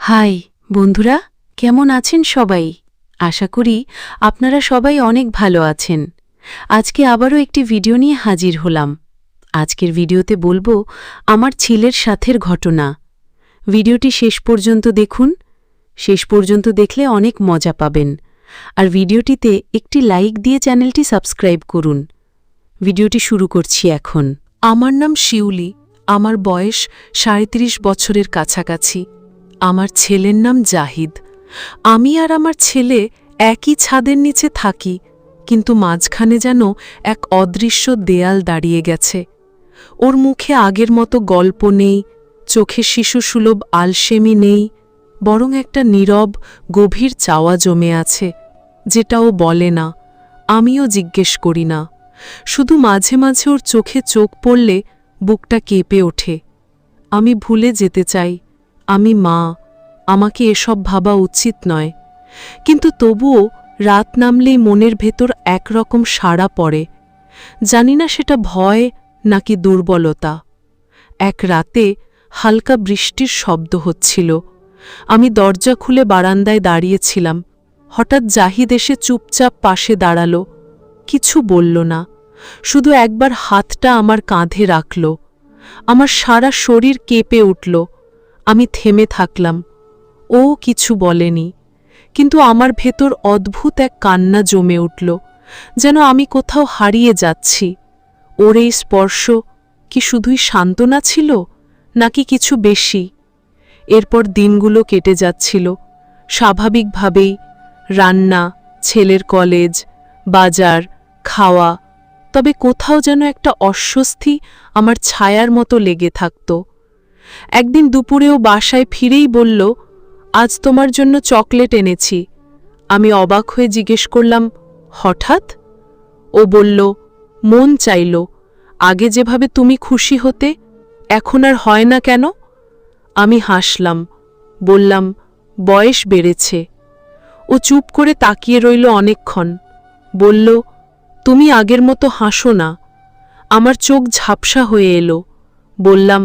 High, বন্ধুরা, কেমন আছেন সবাই? আশা করি আপনারা সবাই অনেক ভালো আছেন। আজকে আবারও একটি ভিডিও নিয়ে হাজির হলাম। আজকের ভিডিওতে বলব আমার ছেলের সাথের ঘটনা। ভিডিওটি শেষ পর্যন্ত দেখুন। শেষ পর্যন্ত দেখলে অনেক মজা পাবেন। আর ভিডিওটিতে একটি লাইক দিয়ে চ্যানেলটি সাবস্ক্রাইব করুন। ভিডিওটি শুরু করছি এখন। আমার নাম শিউলি। আমার বয়স সাঁত্রিশ বছরের কাছাকাছি। আমার ছেলের নাম জাহিদ। আমি আর আমার ছেলে একই ছাদের নিচে থাকি, কিন্তু মাঝখানে যেন এক অদৃশ্য দেয়াল দাঁড়িয়ে গেছে। ওর মুখে আগের মতো গল্প নেই, চোখে শিশুসুলভ আলসেমি নেই, বরং একটা নীরব, গভীর চাওয়া জমে আছে, যেটা ও বলে না, আমিও জিজ্ঞেস করি না। শুধু মাঝে মাঝে ওর চোখে চোখ পড়লে বুকটা কেঁপে ওঠে। আমি ভুলে যেতে চাই। আমি মা, আমাকে এসব ভাবা উচিত নয়। কিন্তু তবুও রাত নামলেই মনের ভেতর একরকম সাড়া পড়ে। জানি না সেটা ভয় নাকি দুর্বলতা। এক রাতে হালকা বৃষ্টির শব্দ হচ্ছিল। আমি দরজা খুলে বারান্দায় দাঁড়িয়েছিলাম। হঠাৎ জাহিদ এসে চুপচাপ পাশে দাঁড়াল। কিছু বলল না। শুধু একবার হাতটা আমার কাঁধে রাখল। আমার সারা শরীর কেঁপে উঠল। আমি থেমে থাকলাম। ও কিছু বলেনি, কিন্তু আমার ভেতর অদ্ভুত এক কান্না জমে উঠল, যেন আমি কোথাও হারিয়ে যাচ্ছি। ওর এই স্পর্শ কি শুধুই সান্ত্বনা ছিল, নাকি কিছু বেশি? এরপর দিনগুলো কেটে যাচ্ছিল। স্বাভাবিকভাবেই রান্না, ছেলের কলেজ, বাজার, খাওয়া, তবে কোথাও যেন একটা অস্বস্তি আমার ছায়ার মতো লেগে থাকত। একদিন দুপুরেও বাসায় ফিরেই বলল, আজ তোমার জন্য চকলেট এনেছি। আমি অবাক হয়ে জিজ্ঞেস করলাম, হঠাৎ? ও বলল, মন চাইল, আগে যেভাবে তুমি খুশি হতে, এখন আর হয় না কেন? আমি হাসলাম, বললাম, বয়স বেড়েছে। ও চুপ করে তাকিয়ে রইল অনেকক্ষণ, বলল, তুমি আগের মতো হাসো না, আমার চোখ ঝাপসা হয়ে এলো। বললাম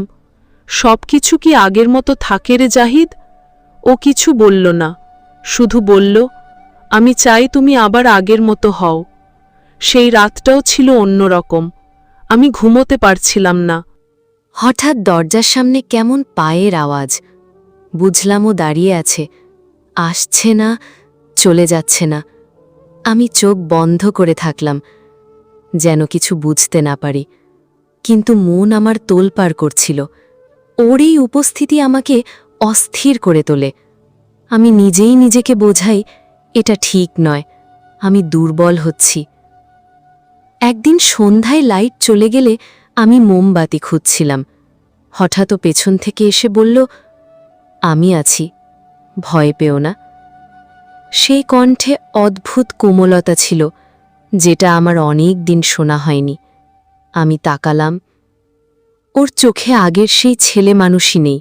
সব কিছু কি আগের মতো থাকে রে জাহিদ? ও কিছু বলল না, শুধু বলল, আমি চাই তুমি আবার আগের মতো হও। সেই রাতটাও ছিল অন্যরকম, আমি ঘুমোতে পারছিলাম না। হঠাৎ দরজার সামনে কেমন পায়ের আওয়াজ। বুঝলাম ও দাঁড়িয়ে আছে, আসছে না, চলে যাচ্ছে না। আমি চোখ বন্ধ করে থাকলাম, যেন কিছু বুঝতে না পারি, কিন্তু মন আমার তোলপাড় করছিল। ওর এই উপস্থিতি আমাকে অস্থির করে তোলে। আমি নিজেই নিজেকে বোঝাই, এটা ঠিক নয়, আমি দুর্বল হচ্ছি। একদিন সন্ধ্যায় লাইট চলে গেলে আমি মোমবাতি খুঁজছিলাম। হঠাৎ পেছন থেকে এসে বলল, আমি আছি, ভয় পেও না। সেই কণ্ঠে অদ্ভুত কোমলতা ছিল, যেটা আমার অনেক দিন শোনা হয়নি। আমি তাকালাম ওর চোখে আগের সেই ছেলে মানুষই নেই,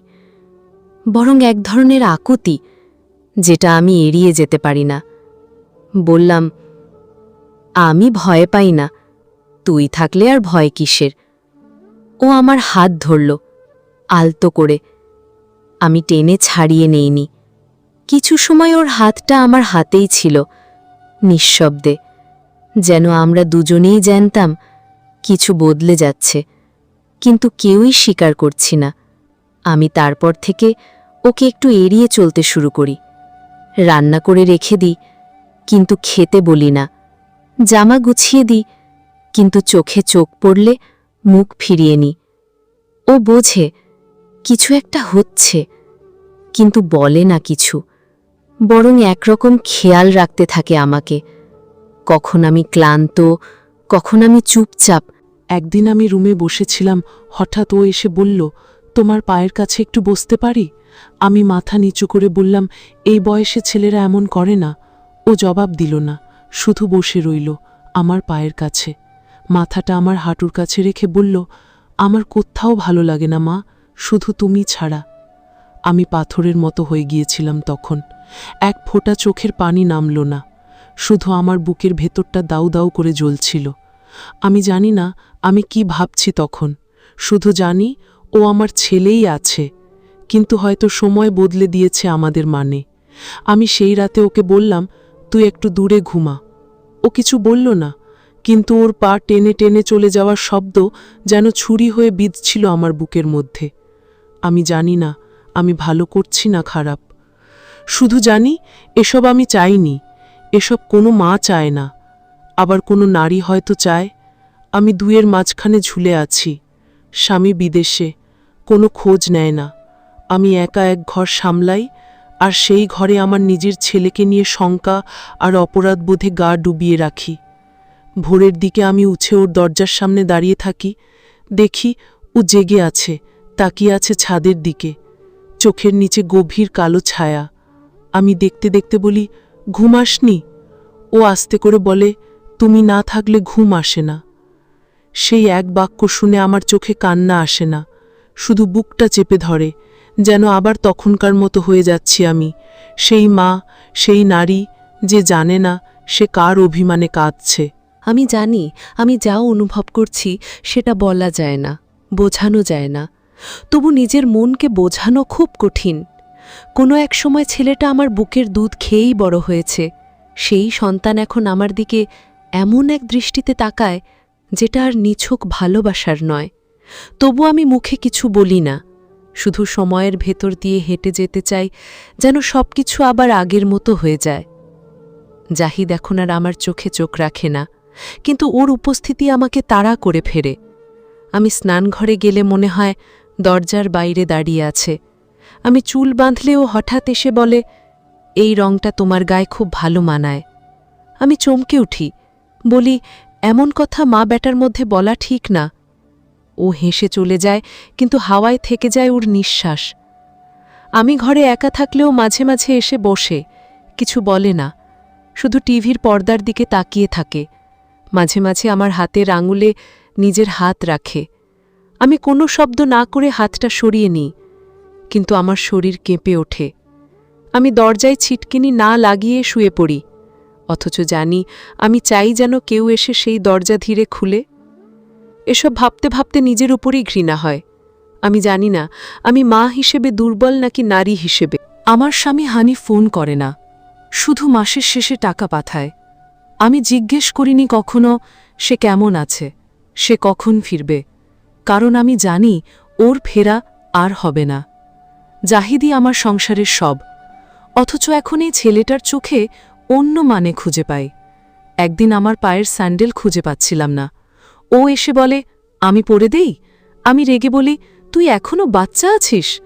বরং এক ধরনের আকুতি যেটা আমি এড়িয়ে যেতে পারি না। বললাম, আমি ভয় পাই না, তুই থাকলে আর ভয় কিসের? ও আমার হাত ধরল, আলতো করে। আমি টেনে ছাড়িয়ে নেইনি। কিছু সময় ওর হাতটা আমার হাতেই ছিল, নিঃশব্দে। যেন আমরা দুজনেই জানতাম, কিছু বদলে যাচ্ছে। কিন্তু কেউই স্বীকার করছি না। আমি তারপর থেকে ওকে একটু এড়িয়ে চলতে শুরু করি। রান্না করে রেখে দিই, কিন্তু খেতে বলি না। জামা গুছিয়ে দিই, কিন্তু চোখে চোখ পড়লে মুখ ফিরিয়ে নি ও বোঝে, কিছু একটা হচ্ছে, কিন্তু বলে না কিছু। বরং একরকম খেয়াল রাখতে থাকে আমাকে। কখন আমি ক্লান্ত, কখন আমি চুপচাপ একদিন আমি রুমে বসেছিলাম, হঠাৎ ও এসে বলল, তোমার পায়ের কাছে একটু বসতে পারি? আমি মাথা নিচু করে বললাম, এই বয়সে ছেলেরা এমন করে না। ও জবাব দিল না, শুধু বসে রইল, আমার পায়ের কাছে। মাথাটা আমার হাঁটুর কাছে রেখে বলল, আমার কোথাও ভালো লাগে না মা, শুধু তুমি ছাড়া। আমি পাথরের মতো হয়ে গিয়েছিলাম তখন। এক ফোঁটা চোখের পানি নামল না, শুধু আমার বুকের ভেতরটা দাউ দাউ করে জ্বলছিল। আমি জানি না আমি কি ভাবছি তখন। শুধু জানি ও আমার ছেলেই আছে, কিন্তু হয়তো সময় বদলে দিয়েছে আমাদের মানে। আমি সেই রাতে ওকে বললাম, তুই একটু দূরে ঘুমা। ও কিছু বলল না, কিন্তু ওর পা টেনে টেনে চলে যাওয়ার শব্দ যেন ছুরি হয়ে বিঁধছিল আমার বুকের মধ্যে। আমি জানি না, আমি ভালো করছি না খারাপ। শুধু জানি, এসব আমি চাইনি, এসব কোনো মা চায় না। আবার কোনো নারী হয়তো চায়, আমি দুয়ের মাঝখানে ঝুলে আছি, স্বামী বিদেশে, কোনো খোঁজ নেয় না। আমি একা এক ঘর সামলাই, আর সেই ঘরে আমার নিজের ছেলেকে নিয়ে শঙ্কা আর অপরাধবোধে গা ডুবিয়ে রাখি। ভোরের দিকে আমি উঠে ওর দরজার সামনে দাঁড়িয়ে থাকি, দেখি ও জেগে আছে, তাকিয়ে আছে ছাদের দিকে। চোখের নিচে গভীর কালো ছায়া। আমি দেখতে দেখতে বলি ঘুমাসনি ও আস্তে করে বলে তুমি না থাকলে ঘুম আসে না। সেই এক বাক্য শুনে আমার চোখে কান্না আসে না। শুধু বুকটা চেপে ধরে, যেন আবার তখনকার মতো হয়ে যাচ্ছি আমি। সেই মা, সেই নারী, যে জানে না সে কার অভিমানে কাঁদছে। আমি জানি, আমি যা অনুভব করছি সেটা বলা যায় না, বোঝানো যায় না। তবু নিজের মনকে বোঝানো খুব কঠিন। কোনো এক সময় ছেলেটা আমার বুকের দুধ খেয়েই বড় হয়েছে। সেই সন্তান এখন আমার দিকে এমন এক দৃষ্টিতে তাকায় যেটা আর নিছক ভালোবাসার নয়। তবু আমি মুখে কিছু বলি না। শুধু সময়ের ভেতর দিয়ে হেঁটে যেতে চাই, যেন সব কিছু আবার আগের মতো হয়ে যায়। জাহিদ এখন আর আমার চোখে চোখ রাখে না, কিন্তু ওর উপস্থিতি আমাকে তাড়া করে ফেরে। আমি স্নানঘরে গেলে মনে হয় দরজার বাইরে দাঁড়িয়ে আছে। আমি চুল বাঁধলে ও হঠাৎ এসে বলে, এই রংটা তোমার গায়ে খুব ভালো মানায়। আমি চমকে উঠি বলি, এমন কথা মা বেটার মধ্যে বলা ঠিক না। ও হেসে চলে যায়, কিন্তু হাওয়ায় থেকে যায় ওর নিঃশ্বাস। আমি ঘরে একা থাকলেও মাঝে মাঝে এসে বসে, কিছু বলে না। শুধু টিভির পর্দার দিকে তাকিয়ে থাকে। মাঝে মাঝে আমার হাতের আঙুলে নিজের হাত রাখে। আমি কোনো শব্দ না করে হাতটা সরিয়ে নিই, কিন্তু আমার শরীর কেঁপে ওঠে। আমি দরজায় ছিটকিনি না লাগিয়ে শুয়ে পড়ি। অথচ জানি আমি চাই যেন কেউ এসে সেই দরজা ধীরে খুলে। এসব ভাবতে ভাবতে নিজের উপরেই ঘৃণা হয়। আমি জানি না, আমি মা হিসেবে দুর্বল নাকি নারী হিসেবে। আমার স্বামী হানি ফোন করে না, শুধু মাসের শেষে টাকা পাঠায়। আমি জিজ্ঞেস করিনি কখনো সে কেমন আছে, সে কখন ফিরবে। কারণ আমি জানি ওর ফেরা আর হবে না। জাহিদি আমার সংসারের সব। অথচ এখন এই ছেলেটার চোখে অন্য মানে খুঁজে পাই একদিন আমার পায়ের স্যান্ডেল খুঁজে পাচ্ছিলাম না। ও এসে বলে, আমি পরে দেই? আমি রেগে বলি, তুই এখনও বাচ্চা আছিস?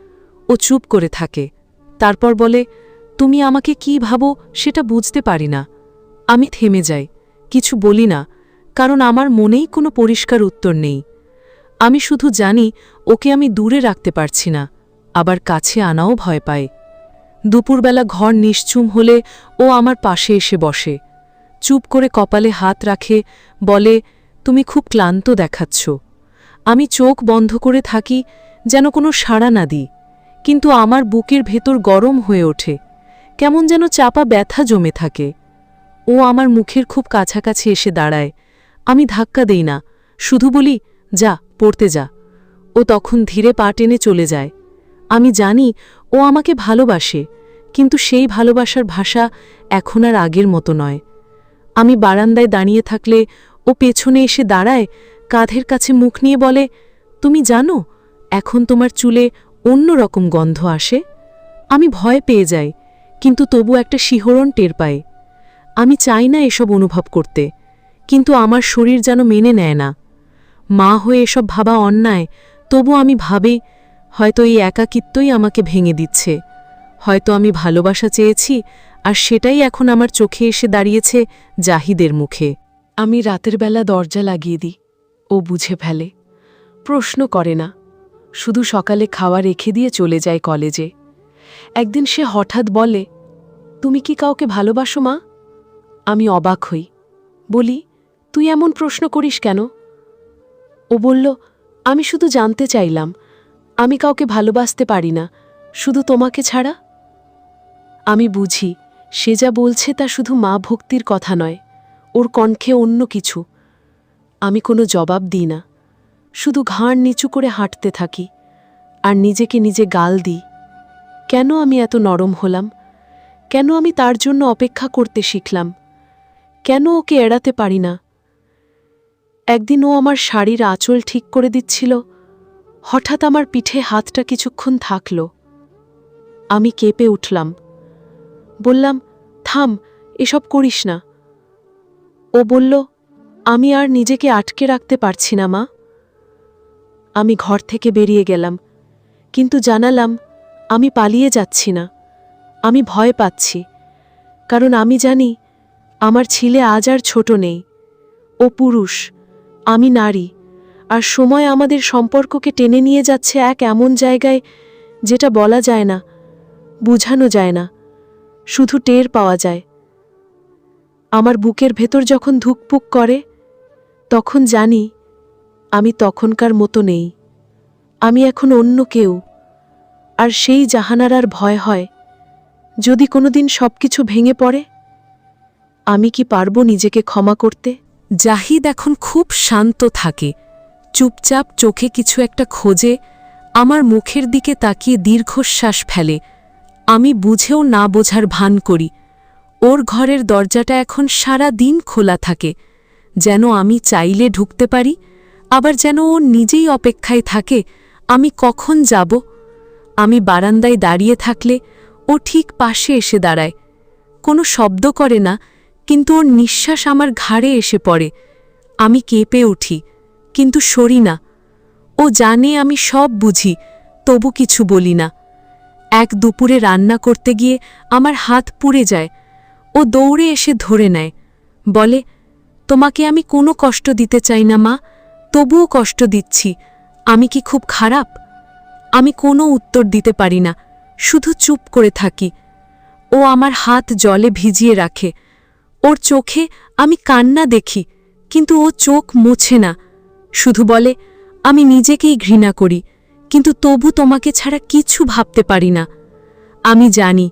ও চুপ করে থাকে। তারপর বলে, তুমি আমাকে কি ভাবো সেটা বুঝতে পারি না। আমি থেমে যাই। কিছু বলি না, কারণ আমার মনেই কোনো পরিষ্কার উত্তর নেই। আমি শুধু জানি, ওকে আমি দূরে রাখতে পারছি না। আবার কাছে আনাও ভয় পায়। দুপুরবেলা ঘর নিশ্চুম হলে ও আমার পাশে এসে বসে। চুপ করে কপালে হাত রাখে, বলে, তুমি খুব ক্লান্ত দেখাচ্ছ। আমি চোখ বন্ধ করে থাকি, যেন কোনো সাড়া না দিই। কিন্তু আমার বুকের ভেতর গরম হয়ে ওঠে, কেমন যেন চাপা ব্যথা জমে থাকে। ও আমার মুখের খুব কাছাকাছি এসে দাঁড়ায়। আমি ধাক্কা দেই না, শুধু বলি, যা, পড়তে যা। ও তখন ধীরে পা টেনে চলে যায়। আমি জানি ও আমাকে ভালোবাসে, কিন্তু সেই ভালোবাসার ভাষা এখন আর আগের মতো নয়। আমি বারান্দায় দাঁড়িয়ে থাকলে ও পেছনে এসে দাঁড়ায়, কাঁধের কাছে মুখ নিয়ে বলে, তুমি জানো, এখন তোমার চুলে অন্য রকম গন্ধ আসে? আমি ভয় পেয়ে যাই, কিন্তু তবু একটা শিহরণ টের পাই। আমি চাই না এসব অনুভব করতে, কিন্তু আমার শরীর যেন মেনে নেয় না। মা হয়ে এসব ভাবা অন্যায়, তবু আমি ভাবি হয়তো এই একাকিত্বই আমাকে ভেঙে দিচ্ছে। হয়তো আমি ভালোবাসা চেয়েছি, আর সেটাই এখন আমার চোখে এসে দাঁড়িয়েছে জাহিদের মুখে। আমি রাতের বেলা দরজা লাগিয়ে দিই, ও বুঝে ফেলে। প্রশ্ন করে না, শুধু সকালে খাওয়া রেখে দিয়ে চলে যায় কলেজে। একদিন সে হঠাৎ বলে, তুমি কি কাউকে ভালোবাসো মা? আমি অবাক হই, বলি, তুই এমন প্রশ্ন করিস কেন? ও বলল, আমি শুধু জানতে চাইলাম আমি কাউকে ভালোবাসতে পারি না, শুধু তোমাকে ছাড়া? আমি বুঝি, সে যা বলছে তা শুধু মা ভক্তির কথা নয়, ওর কণ্ঠে অন্য কিছু। আমি কোনো জবাব দিই না, শুধু ঘাড় নিচু করে হাঁটতে থাকি, আর নিজেকে নিজে গাল দিই। কেন আমি এত নরম হলাম? কেন আমি তার জন্য অপেক্ষা করতে শিখলাম? কেন ওকে এড়াতে পারি না? একদিন ও আমার শাড়ির আঁচল ঠিক করে দিচ্ছিল হঠাৎ আমার পিঠে হাতটা কিছুক্ষণ থাকল। আমি কেঁপে উঠলাম। বললাম, থাম, এসব করিস না। ও বলল, আমি আর নিজেকে আটকে রাখতে পারছি না, মা। আমি ঘর থেকে বেরিয়ে গেলাম, কিন্তু জানালাম, আমি পালিয়ে যাচ্ছি না। আমি ভয় পাচ্ছি। কারণ আমি জানি, আমার ছেলে আজ আর ছোট নেই। ও পুরুষ, আমি নারী। আর সময় আমাদের সম্পর্ককে টেনে নিয়ে যাচ্ছে এক এমন জায়গায় যেটা বলা যায় না, বুঝানো যায় না, শুধু টের পাওয়া যায়। আমার বুকের ভেতর যখন ধুকপুক করে, তখন জানি আমি তখনকার মতো নেই। আমি এখন অন্য কেউ, আর সেই জাহানারার ভয় হয়, যদি কোনোদিন সবকিছু ভেঙে পড়ে, আমি কি পারব নিজেকে ক্ষমা করতে? জাহিদ এখন খুব শান্ত থাকে। চুপচাপ চোখে কিছু একটা খোঁজে, আমার মুখের দিকে তাকিয়ে দীর্ঘশ্বাস ফেলে। আমি বুঝেও না বোঝার ভান করি। ওর ঘরের দরজাটা এখন সারা দিন খোলা থাকে। যেন আমি চাইলে ঢুকতে পারি, আবার যেন ও নিজেই অপেক্ষায় থাকে, আমি কখন যাব? আমি বারান্দায় দাঁড়িয়ে থাকলে ও ঠিক পাশে এসে দাঁড়ায়। কোনো শব্দ করে না, কিন্তু ওর নিঃশ্বাস আমার ঘাড়ে এসে পড়ে। আমি কেঁপে উঠি। কিন্তু সরি না। ও জানে আমি সব বুঝি, তবু কিছু বলি না। এক দুপুরে রান্না করতে গিয়ে আমার হাত পুড়ে যায়। ও দৌড়ে এসে ধরে নেয়। বলে, তোমাকে আমি কোনো কষ্ট দিতে চাই না মা, তবুও কষ্ট দিচ্ছি। আমি কি খুব খারাপ? আমি কোনো উত্তর দিতে পারি না, শুধু চুপ করে থাকি। ও আমার হাত জলে ভিজিয়ে রাখে। ওর চোখে আমি কান্না দেখি, কিন্তু ও চোখ মোছে না। শুধু বলে, আমি নিজেকেই ঘৃণা করি, কিন্তু তবু তোমাকে ছাড়া কিছু ভাবতে পারি না। আমি জানি,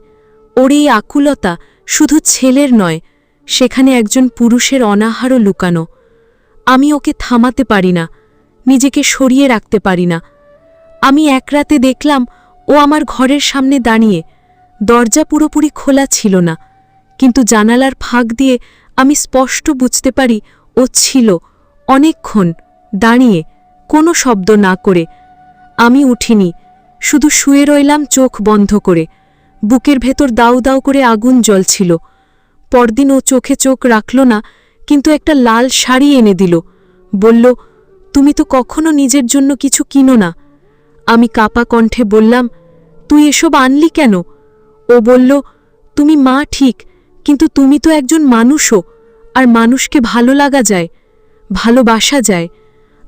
ওর এই আকুলতা শুধু ছেলের নয়, সেখানে একজন পুরুষের অনাহারও লুকানো। আমি ওকে থামাতে পারি না, নিজেকে সরিয়ে রাখতে পারি না। আমি এক রাতে দেখলাম, ও আমার ঘরের সামনে দাঁড়িয়ে দরজা পুরোপুরি খোলা ছিল না, কিন্তু জানালার ফাঁক দিয়ে আমি স্পষ্ট বুঝতে পারি ও ছিল অনেকক্ষণ দাঁড়িয়ে কোনো শব্দ না করে, আমি উঠিনি, শুধু শুয়ে রইলাম চোখ বন্ধ করে, বুকের ভেতর দাউ দাউ করে আগুন জ্বলছিল। পরদিন ও চোখে চোখ রাখল না, কিন্তু একটা লাল শাড়ি এনে দিল, বলল, তুমি তো কখনো নিজের জন্য কিছু কিনো না। আমি কাপা কণ্ঠে বললাম, তুই এসব আনলি কেন? ও বলল, তুমি মা ঠিক, কিন্তু তুমি তো একজন মানুষও, আর মানুষকে ভালো লাগা যায়, ভালোবাসা যায়।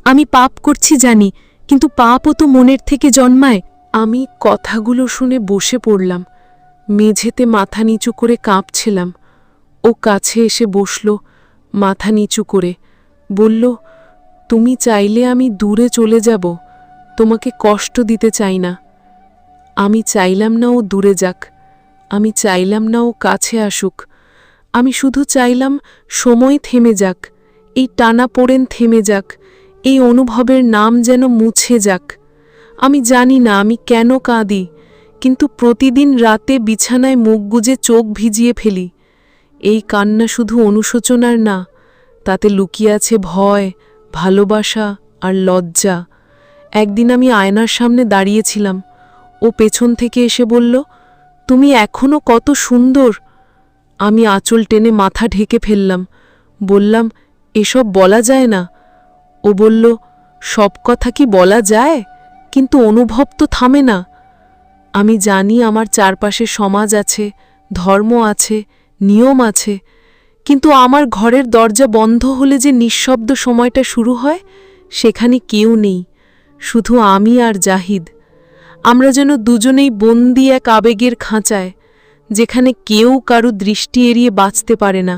আমি পাপ করছি জানি, কিন্তু পাপও তো মনের থেকে জন্মায়। আমি কথাগুলো শুনে বসে পড়লাম। মেঝেতে মাথা নিচু করে কাঁপছিলাম। ও কাছে এসে বসল, মাথা নিচু করে। বলল, তুমি চাইলে আমি দূরে চলে যাব, তোমাকে কষ্ট দিতে চাই না। আমি চাইলাম না ও দূরে যাক, আমি চাইলাম না ও কাছে আসুক। আমি শুধু চাইলাম সময় থেমে যাক, এই টানা পোড়েন থেমে যাক এই অনুভবের নাম যেন মুছে যাক। আমি জানি না আমি কেন কাঁদি, কিন্তু প্রতিদিন রাতে বিছানায় মুখ গুজে চোখ ভিজিয়ে ফেলি। এই কান্না শুধু অনুশোচনার না, তাতে লুকিয়ে আছে ভয়, ভালোবাসা আর লজ্জা। একদিন আমি আয়নার সামনে দাঁড়িয়েছিলাম। ও পেছন থেকে এসে বলল, তুমি এখনও কত সুন্দর। আমি আঁচল টেনে মাথা ঢেকে ফেললাম। বললাম, এসব বলা যায় না। ও বলল, সব কথা কি বলা যায়? কিন্তু অনুভব তো থামে না। আমি জানি আমার চারপাশে সমাজ আছে, ধর্ম আছে, নিয়ম আছে, কিন্তু আমার ঘরের দরজা বন্ধ হলে যে নিঃশব্দ সময়টা শুরু হয়, সেখানে কেউ নেই, শুধু আমি আর জাহিদ। আমরা যেন দুজনেই বন্দি এক আবেগের খাঁচায়, যেখানে কেউ কারু দৃষ্টি এড়িয়ে বাঁচতে পারে না।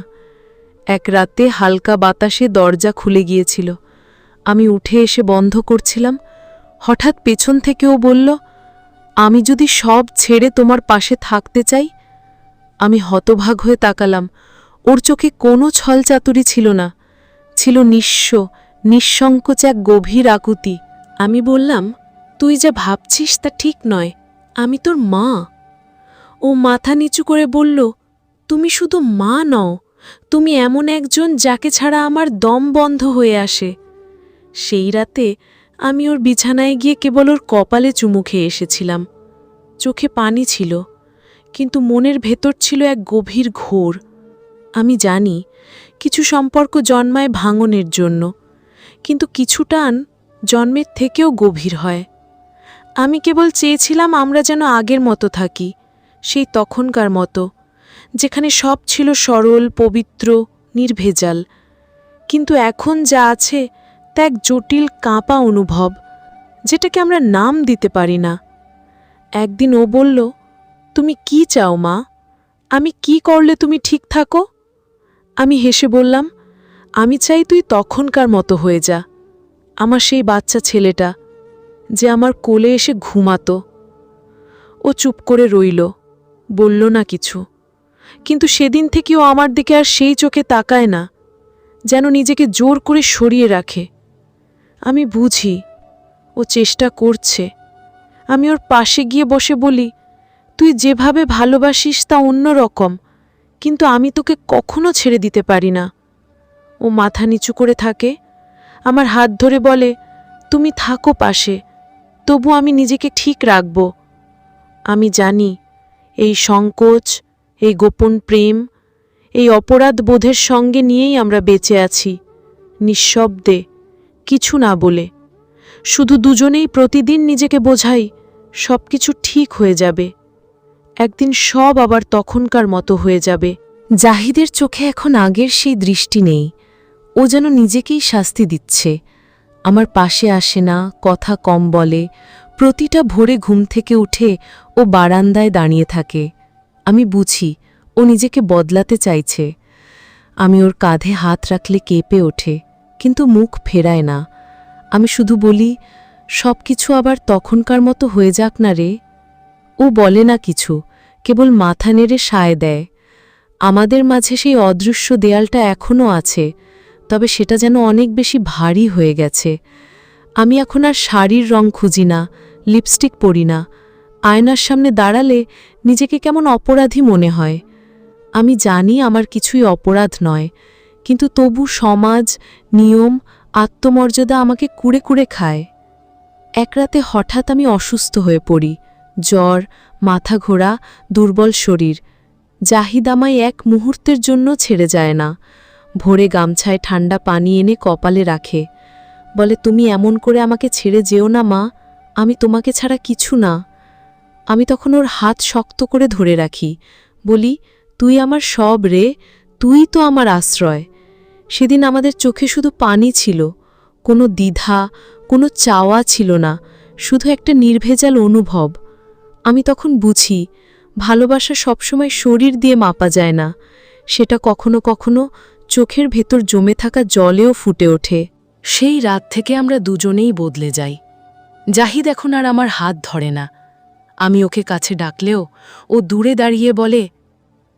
এক রাতে হালকা বাতাসে দরজা খুলে গিয়েছিল। আমি উঠে এসে বন্ধ করছিলাম। হঠাৎ পেছন থেকেও বলল, আমি যদি সব ছেড়ে তোমার পাশে থাকতে চাই? আমি হতভাগ হয়ে তাকালাম। ওর চোখে কোনো ছলচাতুরি ছিল না। ছিল নিঃস্ব, নিঃসংকোচ এক গভীর আকুতি। আমি বললাম, তুই যা ভাবছিস তা ঠিক নয়, আমি তোর মা। ও মাথা নিচু করে বলল, তুমি শুধু মা নও, তুমি এমন একজন যাকে ছাড়া আমার দম বন্ধ হয়ে আসে। সেই রাতে আমি ওর বিছানায় গিয়ে কেবল ওর কপালে চুমু খেয়ে এসেছিলাম। চোখে পানি ছিল, কিন্তু মনের ভেতর ছিল এক গভীর ঘোর। আমি জানি, কিছু সম্পর্ক জন্মায় ভাঙনের জন্য, কিন্তু কিছু টান জন্মের থেকেও গভীর হয়। আমি কেবল চেয়েছিলাম আমরা যেন আগের মতো থাকি, সেই তখনকার মতো, যেখানে সব ছিল সরল, পবিত্র, নির্ভেজাল। কিন্তু এখন যা আছে এক জটিল কাঁপা অনুভব, যেটাকে আমরা নাম দিতে পারি না। একদিন ও বলল, তুমি কি চাও মা? আমি কি করলে তুমি ঠিক থাকো? আমি হেসে বললাম, আমি চাই তুই তখনকার মতো হয়ে যা। আমার সেই বাচ্চা ছেলেটা, যে আমার কোলে এসে ঘুমাতো। ও চুপ করে রইল, বলল না কিছু। কিন্তু সেদিন থেকে ও আমার দিকে আর সেই চোখে তাকায় না, যেন নিজেকে জোর করে সরিয়ে রাখে। আমি বুঝি। ও চেষ্টা করছে। আমি ওর পাশে গিয়ে বসে বলি, তুই যেভাবে ভালোবাসিস তা অন্য রকম, কিন্তু আমি তোকে কখনো ছেড়ে দিতে পারি না। ও মাথা নিচু করে থাকে, আমার হাত ধরে বলে, তুমি থাকো পাশে, তবু আমি নিজেকে ঠিক রাখব। আমি জানি, এই সংকোচ, এই গোপন প্রেম, এই অপরাধ বোধের সঙ্গে নিয়েই আমরা বেঁচে আছি, নিঃশব্দে। কিছু না বলে। শুধু দুজনেই প্রতিদিন নিজেকে বোঝাই সব কিছু ঠিক হয়ে যাবে। একদিন সব আবার তখনকার মতো হয়ে যাবে। জাহিদের চোখে এখন আগের সেই দৃষ্টি নেই। ও যেন নিজেকেই শাস্তি দিচ্ছে। আমার পাশে আসে না, কথা কম বলে। প্রতিটা ভোরে ঘুম থেকে উঠে ও বারান্দায় দাঁড়িয়ে থাকে। আমি বুঝি, ও নিজেকে বদলাতে চাইছে। আমি ওর কাঁধে হাত রাখলে কেঁপে ওঠে। কিন্তু মুখ ফেরায় না। আমি শুধু বলি সব কিছু আবার তখনকার মতো হয়ে যাক না রে। ও বলে না কিছু, কেবল মাথা নেড়ে সায় দেয়। আমাদের মাঝে সেই অদৃশ্য দেয়ালটা এখনও আছে, তবে সেটা যেন অনেক বেশি ভারী হয়ে গেছে। আমি এখন আর শাড়ির রং খুঁজি না, লিপস্টিক পরি না। আয়নার সামনে দাঁড়ালে নিজেকে কেমন অপরাধী মনে হয়। আমি জানি আমার কিছুই অপরাধ নয় কিন্তু তবু সমাজ, নিয়ম, আত্মমর্যাদা আমাকে কুড়ে কুড়ে খায়। এক রাতে হঠাৎ আমি অসুস্থ হয়ে পড়ি। জ্বর, মাথা ঘোরা, দুর্বল শরীর। জাহিদ আমায় এক মুহূর্তের জন্য ছেড়ে যায় না। ভোরে গামছায় ঠান্ডা পানি এনে কপালে রাখে। বলে, তুমি এমন করে আমাকে ছেড়ে যেও না, মা। আমি তোমাকে ছাড়া কিছু না। আমি তখন ওর হাত শক্ত করে ধরে রাখি। বলি, তুই আমার সব রে। তুই তো আমার আশ্রয়। সেদিন আমাদের চোখে শুধু পানি ছিল, কোনো দ্বিধা, কোনো চাওয়া ছিল না, শুধু একটা নির্ভেজাল অনুভব। আমি তখন বুঝি, ভালোবাসা সবসময় শরীর দিয়ে মাপা যায় না, সেটা কখনো কখনো চোখের ভেতর জমে থাকা জলেও ফুটে ওঠে। সেই রাত থেকে আমরা দুজনেই বদলে যাই। জাহিদ এখন আর আমার হাত ধরে না। আমি ওকে কাছে ডাকলেও ও দূরে দাঁড়িয়ে বলে,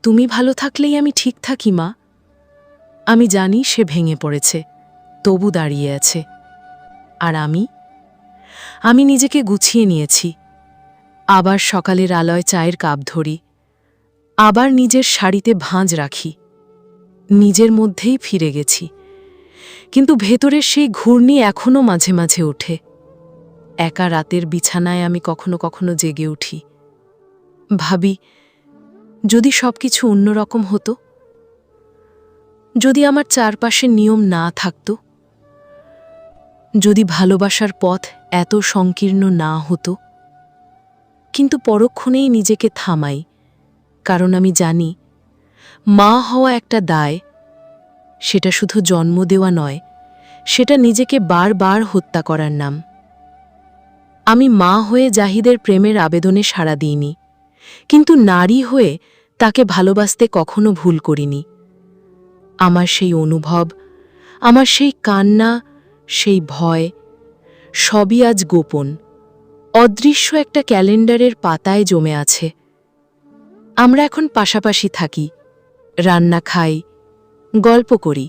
তুমি ভালো থাকলেই আমি ঠিক থাকি, মা। আমি জানি সে ভেঙে পড়েছে, তবু দাঁড়িয়ে আছে। আর আমি? আমি নিজেকে গুছিয়ে নিয়েছি। আবার সকালের আলয় চায়ের কাপ ধরি। আবার নিজের শাড়িতে ভাঁজ রাখি। নিজের মধ্যেই ফিরে গেছি। কিন্তু ভেতরের সেই ঘূর্ণি এখনও মাঝে মাঝে ওঠে। একা রাতের বিছানায় আমি কখনো কখনো জেগে উঠি। ভাবি, যদি সব কিছু অন্যরকম হতো? যদি আমার চারপাশে নিয়ম না থাকতো, যদি ভালোবাসার পথ এত সংকীর্ণ না হতো, কিন্তু পরক্ষণেই নিজেকে থামাই, কারণ আমি জানি, মা হওয়া একটা দায়, সেটা শুধু জন্ম দেওয়া নয়, সেটা নিজেকে বারবার হত্যা করার নাম। আমি মা হয়ে জাহিদের প্রেমের আবেদনে সাড়া দিইনি, কিন্তু নারী হয়ে তাকে ভালোবাসতে কখনো ভুল করিনি। আমার সেই অনুভব, আমার সেই কান্না, সেই ভয়, সবই আজ গোপন। অদৃশ্য একটা ক্যালেন্ডারের পাতায় জমে আছে। আমরা এখন পাশাপাশি থাকি, রান্না খাই, গল্প করি।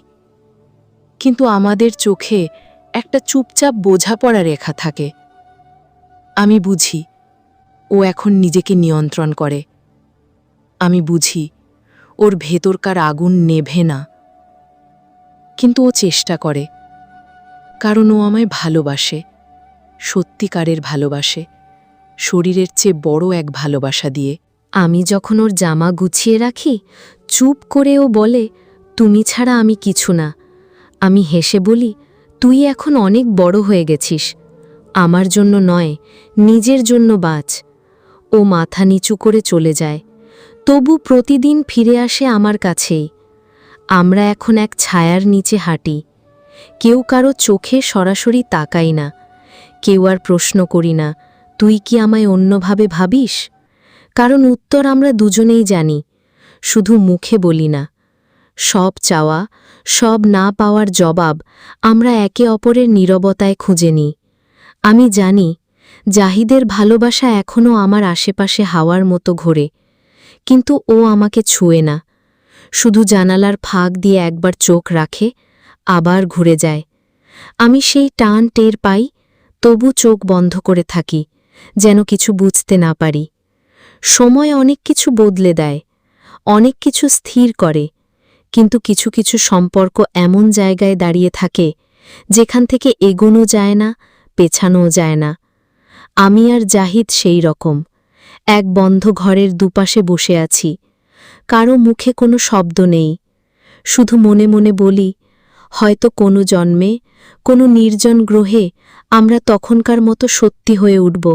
কিন্তু আমাদের চোখে একটা চুপচাপ বোঝাপড়া রেখা থাকে। আমি বুঝি, ও এখন নিজেকে নিয়ন্ত্রণ করে। আমি বুঝি, ওর ভেতরকার আগুন নেভে না। কিন্তু ও চেষ্টা করে। কারণ ও আমায় ভালোবাসে, সত্যিকারের ভালোবাসে, শরীরের চেয়ে বড় এক ভালোবাসা দিয়ে। আমি যখন ওর জামা গুছিয়ে রাখি, চুপ করে ও বলে, তুমি ছাড়া আমি কিছু না। আমি হেসে বলি, তুই এখন অনেক বড় হয়ে গেছিস। আমার জন্য নয়, নিজের জন্য বাঁচ। ও মাথা নিচু করে চলে যায়। তবু প্রতিদিন ফিরে আসে আমার কাছেই। আমরা এখন এক ছায়ার নিচে হাঁটি। কেউ কারও চোখে সরাসরি তাকাই না। কেউ আর প্রশ্ন করি না, তুই কি আমায় অন্যভাবে ভাবিস? কারণ উত্তর আমরা দুজনেই জানি, শুধু মুখে বলি না। সব চাওয়া, সব না পাওয়ার জবাব আমরা একে অপরের নীরবতায় খুঁজে নিই। আমি জানি, জাহিদের ভালোবাসা এখনও আমার আশেপাশে হাওয়ার মতো ঘোরে, কিন্তু ও আমাকে ছুঁয়ে না। শুধু জানালার ফাঁক দিয়ে একবার চোখ রাখে, আবার ঘুরে যায়। আমি সেই টান টের পাই, তবু চোখ বন্ধ করে থাকি, যেন কিছু বুঝতে না পারি। সময় অনেক কিছু বদলে দেয়, অনেক কিছু স্থির করে, কিন্তু কিছু কিছু সম্পর্ক এমন জায়গায় দাঁড়িয়ে থাকে, যেখান থেকে এগোনো যায় না পেছানোও যায় না। আমি আর জাহিদ সেই রকম, এক বন্ধ ঘরের দুপাশে বসে আছি। কারও মুখে কোনো শব্দ নেই। শুধু মনে মনে বলি, হয়তো কোনো জন্মে, কোনো নির্জন গ্রহে আমরা তখনকার মতো সত্যি হয়ে উঠব।